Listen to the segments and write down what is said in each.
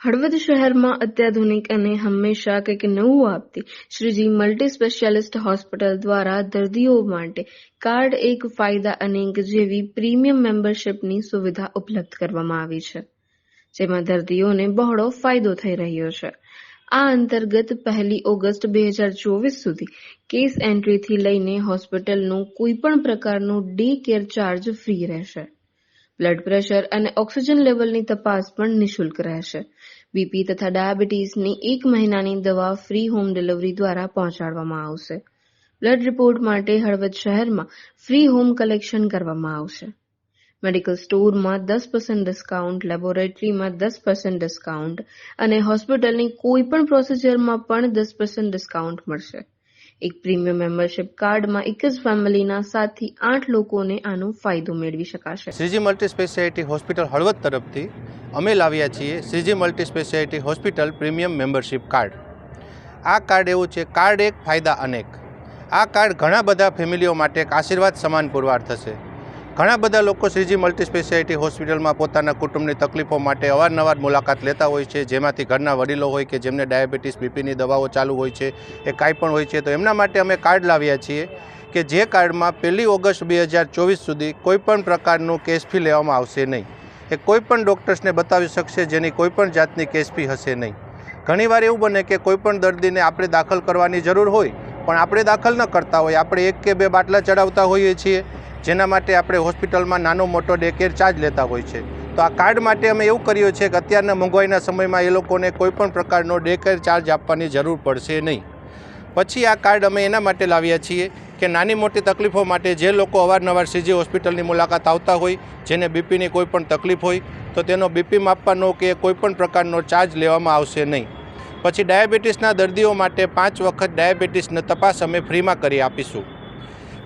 હળવદ શહેરમાં અત્યાધુનિક અને હંમેશા કંઈક નવું આપતી શ્રીજી મલ્ટી સ્પેશિયાલિસ્ટ હોસ્પિટલ દ્વારા દર્દીઓ માટે કાર્ડ એક ફાયદા અનેક જેવી પ્રીમિયમ મેમ્બરશિપની સુવિધા ઉપલબ્ધ કરવામાં આવી છે, જેમાં દર્દીઓને બહોળો ફાયદો થઈ રહ્યો છે. આ અંતર્ગત પહેલી ઓગસ્ટ બે હજાર ચોવીસ સુધી કેસ એન્ટ્રીથી લઈને હોસ્પિટલનું કોઈપણ પ્રકારનું ડે કેર ચાર્જ ફ્રી રહેશે. બ્લડ પ્રેશર અને ઓક્સિજન લેવલની તપાસ પણ નિઃશુલ્ક રહેશે. બીપી તથા ડાયાબિટીસની એક મહિનાની દવા ફ્રી હોમ ડિલિવરી દ્વારા પહોંચાડવામાં આવશે. બ્લડ રિપોર્ટ માટે હળવદ શહેરમાં ફ્રી હોમ કલેક્શન કરવામાં આવશે. મેડિકલ સ્ટોરમાં દસ પર્સન્ટ ડિસ્કાઉન્ટ લેબોરેટરીમાં દસ પર્સન્ટ ડિસ્કાઉન્ટ અને હોસ્પિટલની કોઈ પણ પ્રોસિજરમાં પણ દસ પર્સન્ટ ડિસ્કાઉન્ટ મળશે. એક પ્રીમિયમ મેમ્બરશિપ કાર્ડમાં એક જ ફેમિલીના સાતથી આઠ લોકોને આનો ફાયદો મેળવી શકાશે. Shreeji multi speciality hospital Halvad તરફથી અમે લાવ્યા છીએ Shreeji multi speciality hospital premium membership card. આ કાર્ડ એવું છે, કાર્ડ એક ફાયદા અનેક. આ કાર્ડ ઘણા બધા ફેમિલીઓ માટે એક આશીર્વાદ સમાન પુરવાર થશે. ઘણા બધા લોકો શ્રીજી મલ્ટી સ્પેશિયાલિટી હોસ્પિટલમાં પોતાના કુટુંબની તકલીફો માટે અવારનવાર મુલાકાત લેતા હોય છે. જેમાંથી ઘરના વડીલો હોય કે જેમને ડાયાબિટીસ, બીપીની દવાઓ ચાલુ હોય છે, એ કાંઈ પણ હોય છે. તો એમના માટે અમે કાર્ડ લાવ્યા છીએ કે જે કાર્ડમાં પહેલી ઓગસ્ટ બે હજાર ચોવીસ સુધી કોઈપણ પ્રકારનું કેશ ફી લેવામાં આવશે નહીં. એ કોઈપણ ડૉક્ટર્સને બતાવી શકશે જેની કોઈપણ જાતની કેશ ફી હશે નહીં. ઘણીવાર એવું બને કે કોઈપણ દર્દીને આપણે દાખલ કરવાની જરૂર હોય, પણ આપણે દાખલ ન કરતા હોય. આપણે એક કે બે બાટલા ચડાવતા હોઈએ છીએ. જેના માટે આપણે હોસ્પિટલમાં નાનો મોટો ડે કેર ચાર્જ લેતા હોય છે. તો આ કાર્ડ માટે અમે એવું કર્યું છે કે અત્યારના મોંઘવારીના સમયમાં એ લોકોને કોઈપણ પ્રકારનો ડે કેર ચાર્જ આપવાની જરૂર પડશે નહીં. પછી આ કાર્ડ અમે એના માટે લાવ્યા છીએ કે નાની મોટી તકલીફો માટે જે લોકો અવારનવાર સીજી હોસ્પિટલની મુલાકાત આવતા હોય, જેને બીપીની કોઈ પણ તકલીફ હોય, તો તેનો બીપી માપવાનો કે કોઈપણ પ્રકારનો ચાર્જ લેવામાં આવશે નહીં. પછી ડાયાબિટીસના દર્દીઓ માટે પાંચ વખત ડાયાબિટીસની તપાસ અમે ફ્રીમાં કરી આપીશું.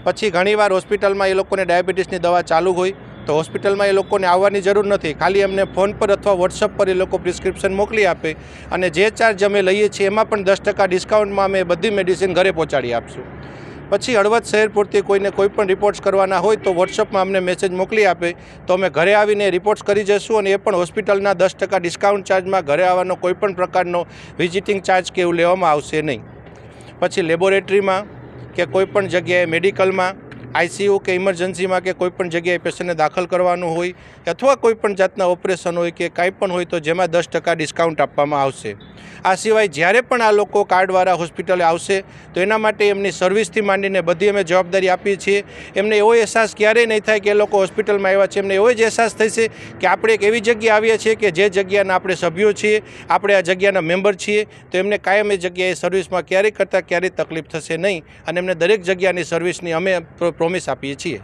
પછી ઘણીવાર હોસ્પિટલમાં એ લોકોને ડાયાબિટીસની દવા ચાલુ હોય તો હોસ્પિટલમાં એ લોકોને આવવાની જરૂર નથી. ખાલી અમને ફોન પર અથવા વોટ્સઅપ પર એ લોકો પ્રિસ્ક્રિપ્શન મોકલી આપે અને જે ચાર્જ અમે લઈએ છીએ એમાં પણ દસ ટકા ડિસ્કાઉન્ટમાં અમે બધી મેડિસિન ઘરે પહોંચાડી આપશું. પછી હળવદ શહેર પૂરતી કોઈને કોઈ પણ રિપોર્ટ્સ કરવાના હોય તો વોટ્સઅપમાં અમને મેસેજ મોકલી આપે. તો અમે ઘરે આવીને રિપોર્ટ્સ કરી જઈશું અને એ પણ હોસ્પિટલના દસ ટકા ડિસ્કાઉન્ટ ચાર્જમાં ઘરે આવવાનો કોઈપણ પ્રકારનો વિઝિટિંગ ચાર્જ કે એવું લેવામાં આવશે નહીં. પછી લેબોરેટરીમાં કે કોઈપણ જગ્યાએ મેડિકલમાં આઈસીયુ કે ઇમરજન્સીમાં કે કોઈપણ જગ્યાએ પેશન્ટને દાખલ કરવાનું હોય, અથવા કોઈપણ જાતના ઓપરેશન હોય કે કાંઈ પણ હોય તો જેમાં દસ ટકા ડિસ્કાઉન્ટ આપવામાં આવશે. આ સિવાય જ્યારે પણ આ લોકો કાર્ડવાળા હોસ્પિટલે આવશે, તો એના માટે એમની સર્વિસથી માંડીને બધી અમે જવાબદારી આપીએ છીએ. એમને એવો અહેસાસ ક્યારેય નહીં થાય કે એ લોકો હોસ્પિટલમાં આવ્યા છે. એમને એવો જ અહેસાસ થશે કે આપણે એક એવી જગ્યાએ આવીએ છીએ કે જે જગ્યાના આપણે સભ્યો છીએ, આપણે આ જગ્યાના મેમ્બર છીએ, તો એમને કાયમ એ જગ્યાએ સર્વિસમાં ક્યારેય કરતાં ક્યારેય તકલીફ થશે નહીં. અને એમને દરેક જગ્યાની સર્વિસની અમે પ્રોમિસ આપીએ છીએ.